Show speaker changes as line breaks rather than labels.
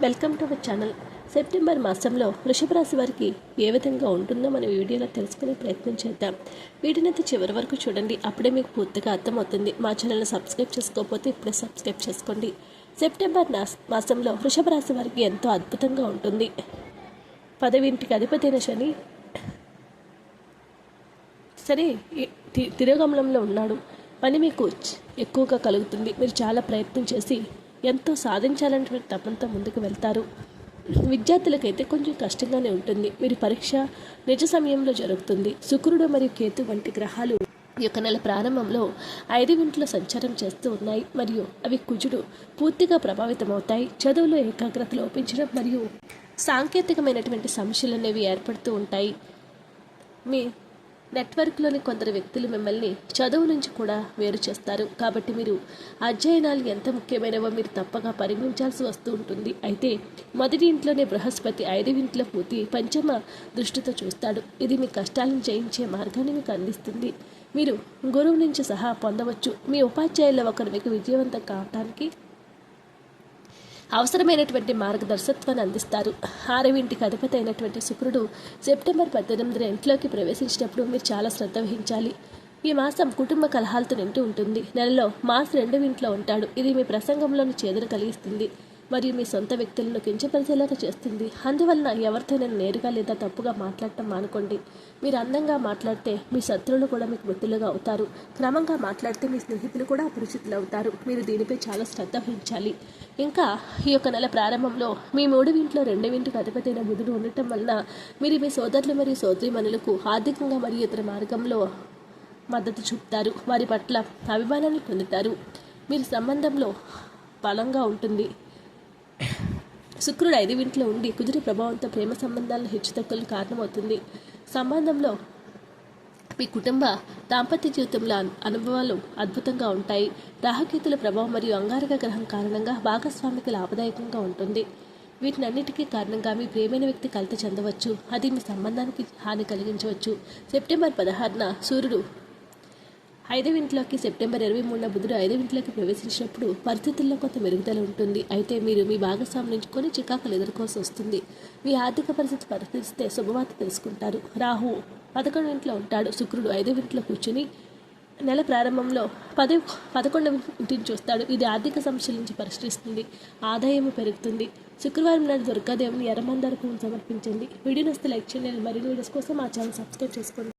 Welcome to our channel. September మాసంలో వృషభ రాశి వారికి ఏ విధంగా ఉంటుందో మనం వీడియోలో తెలుసుకునే ప్రయత్నం చేద్దాం. వీటినైతే చివరి వరకు చూడండి. అప్పుడే మీకు పూర్తిగా అర్థమవుతుంది. మా ఛానల్ని సబ్స్క్రైబ్ చేసుకోకపోతే ఇప్పుడే సబ్స్క్రైబ్ చేసుకోండి. సెప్టెంబర్ మాసంలో వృషభ రాశి వారికి ఎంతో అద్భుతంగా ఉంటుంది. పదవింటికి అధిపతైన శని సరే తి- తిరోగమనంలో ఉన్నాడు. పని మీకు ఎక్కువగా కలుగుతుంది. మీరు చాలా ప్రయత్నం చేసి ఎంతో సాధించాలనేటువంటి తపంతో ముందుకు వెళ్తారు. విద్యార్థులకైతే కొంచెం కష్టంగానే ఉంటుంది. మీరు పరీక్ష నిజ సమయంలో జరుగుతుంది. శుక్రుడు మరియు కేతు వంటి గ్రహాలు ఈ యొక్క నెల ప్రారంభంలో ఐదు ఇంట్లో సంచారం చేస్తూ ఉన్నాయి. మరియు అవి కుజుడు పూర్తిగా ప్రభావితమవుతాయి. చదువులో ఏకాగ్రత లోపించడం మరియు సాంకేతికమైనటువంటి సమస్యలు అనేవి ఏర్పడుతూ ఉంటాయి. మీ నెట్వర్క్లోని కొందరు వ్యక్తులు మిమ్మల్ని చదువు నుంచి కూడా వేరు చేస్తారు. కాబట్టి మీరు అధ్యయనాలు ఎంత ముఖ్యమైనవో మీరు తప్పగా పరిగణించాల్సి వస్తూ ఉంటుంది. అయితే మొదటి ఇంట్లోనే బృహస్పతి ఐదవ ఇంట్లో పూర్తి పంచమ దృష్టితో చూస్తాడు. ఇది మీ కష్టాలను జయించే మార్గాన్ని మీకు అందిస్తుంది. మీరు గురువు నుంచి సహా పొందవచ్చు. మీ ఉపాధ్యాయుల ఒకరు మీకు విజయవంతం కావటానికి అవసరమైనటువంటి మార్గదర్శకత్వాన్ని అందిస్తారు. ఆరవింటికి అధిపతి అయినటువంటి శుక్రుడు సెప్టెంబర్ పద్దెనిమిదిన ఇంట్లోకి ప్రవేశించినప్పుడు మీరు చాలా శ్రద్ధ వహించాలి. ఈ మాసం కుటుంబ కలహాలతో నిండి ఉంటుంది. నెలలో మాస్ రెండవ ఇంట్లో ఉంటాడు. ఇది మీ ప్రసంగంలోని చేదును కలిగిస్తుంది. మరియు మీ సొంత వ్యక్తులను కించపరిచేలాగా చేస్తుంది. అందువలన ఎవరితోనైనా నేరుగా లేదా తప్పుగా మాట్లాడటం మానుకోండి. మీరు అందంగా మాట్లాడితే మీ శత్రువులు కూడా మీకు మిత్రులుగా అవుతారు. క్రమంగా మాట్లాడితే మీ స్నేహితులు కూడా అపరిచితులు అవుతారు. మీరు దీనిపై చాలా శ్రద్ధ వహించాలి. ఇంకా ఈ యొక్క నెల ప్రారంభంలో మీ మూడు ఇంట్లో రెండవ ఇంటికి అధిపతైన బుధుడు ఉండటం వలన మీరు మీ సోదరులు మరియు సోదరిమణులకు ఆర్థికంగా మరియు ఇతర మార్గంలో మద్దతు చూపుతారు. వారి పట్ల అభిమానాన్ని పొందుతారు. మీరు సంబంధంలో బలంగా ఉంటుంది. శుక్రుడు ఐదు ఇంట్లో ఉండి కుదిరి ప్రభావంతో ప్రేమ సంబంధాలను హెచ్చుతగ్గులు కారణమవుతుంది. సంబంధంలో మీ కుటుంబ దాంపత్య జీవితంలో అనుభవాలు అద్భుతంగా ఉంటాయి. రాహుకేతుల ప్రభావం మరియు అంగారక గ్రహం కారణంగా భాగస్వామికి లాభదాయకంగా ఉంటుంది. వీటినన్నిటికీ కారణంగా మీ ప్రేమైన వ్యక్తి కలత చెందవచ్చు. అది మీ సంబంధానికి హాని కలిగించవచ్చు. సెప్టెంబర్ పదహారున సూర్యుడు ఐదవ ఇంట్లోకి సెప్టెంబర్ ఇరవై మూడున బుధుడు ఐదవ ఇంట్లోకి ప్రవేశించినప్పుడు పరిస్థితుల్లో కొంత మెరుగుదల ఉంటుంది. అయితే మీరు మీ భాగస్వామి నుంచి కొన్ని చికాకులు ఎదుర్కోవాల్సి వస్తుంది. మీ ఆర్థిక పరిస్థితి పరిశీలిస్తే శుభవార్త తెలుసుకుంటారు. రాహు పదకొండు ఇంట్లో ఉంటాడు. శుక్రుడు ఐదవ ఇంట్లో కూర్చుని నెల ప్రారంభంలో పది పదకొండవ ఇంటిని చూస్తాడు. ఇది ఆర్థిక సమస్యల నుంచి పరిష్కరిస్తుంది. ఆదాయం పెరుగుతుంది. శుక్రవారం నాడు దుర్గాదేవిని ఎర్రమందార పువ్వును సమర్పించండి. వీడియో నస్తే లైక్ చేయండి. మరిన్ని వీడియోస్ కోసం మా ఛానల్ సబ్స్క్రైబ్ చేసుకోండి.